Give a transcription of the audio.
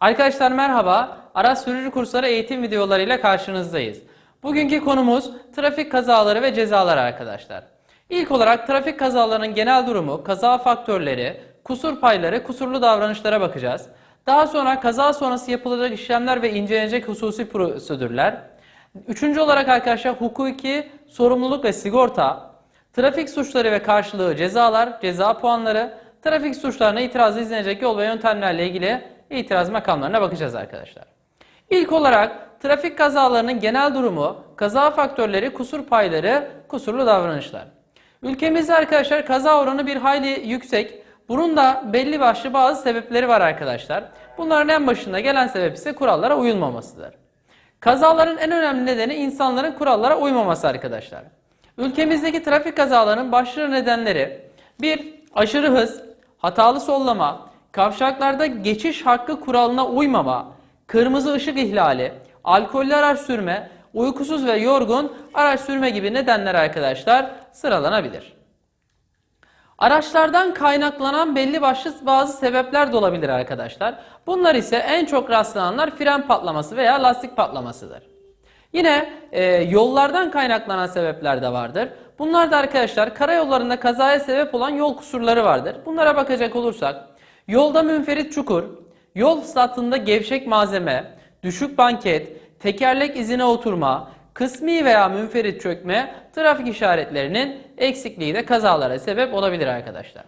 Arkadaşlar merhaba. Araç sürücü kursları eğitim videolarıyla karşınızdayız. Bugünkü konumuz trafik kazaları ve cezaları arkadaşlar. İlk olarak trafik kazalarının genel durumu, kaza faktörleri, kusur payları, kusurlu davranışlara bakacağız. Daha sonra kaza sonrası yapılacak işlemler ve incelenecek hususi prosedürler. Üçüncü olarak arkadaşlar hukuki sorumluluk ve sigorta, trafik suçları ve karşılığı cezalar, ceza puanları, trafik suçlarına itirazı izlenecek yol ve yöntemlerle ilgili itiraz makamlarına bakacağız arkadaşlar. İlk olarak trafik kazalarının genel durumu, kaza faktörleri, kusur payları, kusurlu davranışlar. Ülkemizde arkadaşlar kaza oranı bir hayli yüksek. Bunun da belli başlı bazı sebepleri var arkadaşlar. Bunların en başında gelen sebep ise kurallara uyulmamasıdır. Kazaların en önemli nedeni insanların kurallara uymaması arkadaşlar. Ülkemizdeki trafik kazalarının başlıca nedenleri 1. Aşırı hız, hatalı sollama, kavşaklarda geçiş hakkı kuralına uymama, kırmızı ışık ihlali, alkollü araç sürme, uykusuz ve yorgun araç sürme gibi nedenler arkadaşlar sıralanabilir. Araçlardan kaynaklanan belli başlı bazı sebepler de olabilir arkadaşlar. Bunlar ise en çok rastlananlar fren patlaması veya lastik patlamasıdır. Yine e, yollardan kaynaklanan sebepler de vardır. Bunlar da arkadaşlar karayollarında kazaya sebep olan yol kusurları vardır. Bunlara bakacak olursak yolda münferit çukur, yol satında gevşek malzeme, düşük banket, tekerlek izine oturma, kısmi veya münferit çökme trafik işaretlerinin eksikliği de kazalara sebep olabilir arkadaşlar.